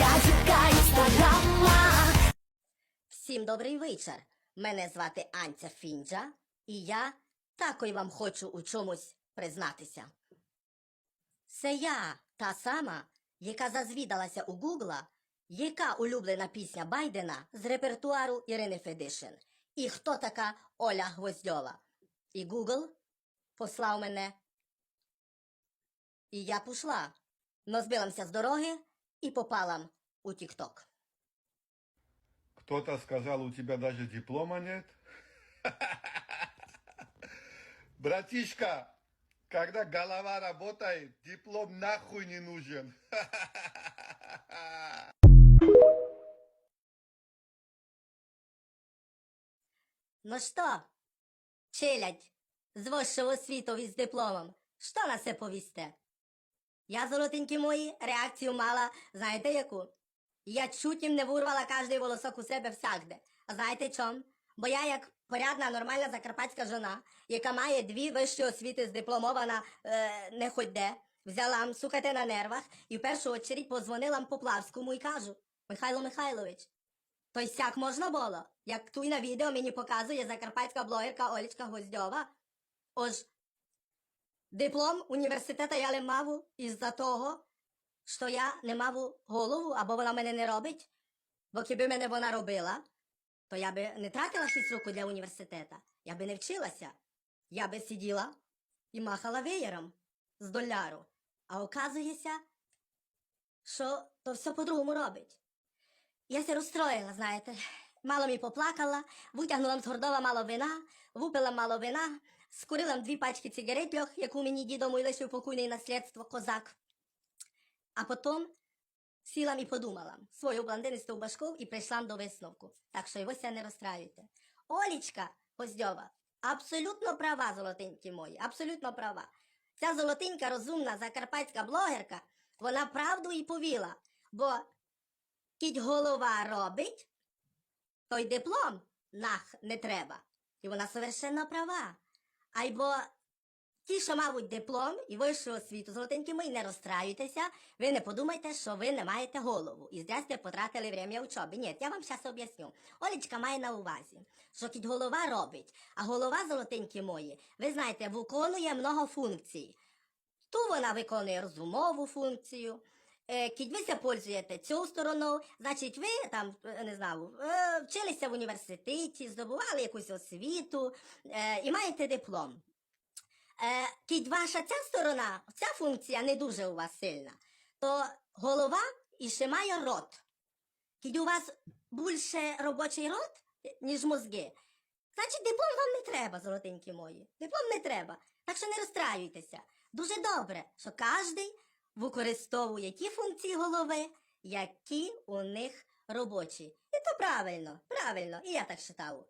Язика інстаграма. Всім добрий вечір. Мене звати Анця Фінджа, і я також вам хочу у чомусь признатися. Це я, та сама, яка зазвідалася у Гугла, яка улюблена пісня Байдена з репертуару Ірини Федишин. І хто така Оля Гвоздьова. І Гугл послав мене. І я пішла, но збилася з дороги і попала у Тік-Ток. Кто-то сказал, у тебя даже диплома нет? Братишка, когда голова работает, диплом нахуй не нужен. Ну що, челядь з вищого світу із дипломом, що на це повісте? Я, золотенькі мої, реакцію мала, знаєте яку? Я чуть не вирвала кожний волосок у себе всякде. А знаєте чом? Бо я як порядна, нормальна закарпатська жона, яка має дві вищі освіти здипломована е, не хоть де, взяла м, сукати на нервах і в першу очередь позвонила Поплавському і кажу, Михайло Михайлович, то й сяк можна було, як туй на відео мені показує закарпатська блогерка Олічка Гвоздьова. Ож диплом університету я не мав із-за того, що я не мав голову, або вона мене не робить. Бо якби мене вона робила, то я би не тратила 6 років для університету. Я би не вчилася. Я би сиділа і махала веєром з доляру. А оказується, що то все по-другому робить. Я се розстроїла, знаєте. Мало мі поплакала, витягнула з гордова мало вина, випила мало вина, скурила дві пачки цигаретльох, яку мені дідо мій лишив покойний наслідство козак. А потім сіла і подумала свою блондинисту башку і прийшла до висновку. Так що його ся не розстраюйте. Олічка Поздьова, абсолютно права, золотенькі мої, абсолютно права. Ця золотенька, розумна закарпатська блогерка, вона правду і повіла, бо кіть голова робить, то й диплом нах не треба. І вона совершенно права. Айбо ті, що мабуть диплом і вищу освіту, золотенькі мої, не розстраюйтеся, ви не подумайте, що ви не маєте голову. І зря сте потратили время учоби. Ні, я вам зараз об'ясню. Олечка має на увазі, що кіть голова робить, а голова, золотенькі мої, ви знаєте, виконує много функцій. Ту вона виконує розумову функцію. Е, Кіть ви ся пользуєте цю сторону, значить, ви там, е, не знаю, е, вчилися в університеті, здобували якусь освіту е, і маєте диплом. Е, Кіть ваша ця сторона, ця функція не дуже у вас сильна, то голова і ще має рот. Кіть у вас більше робочий рот, ніж мозги, значить диплом вам не треба, золотенькі мої. Диплом не треба. Так що не розстраюйтеся. Дуже добре, що кожен використовує ті функції голови, які у них робочі. І то правильно, правильно, і я так вважаю.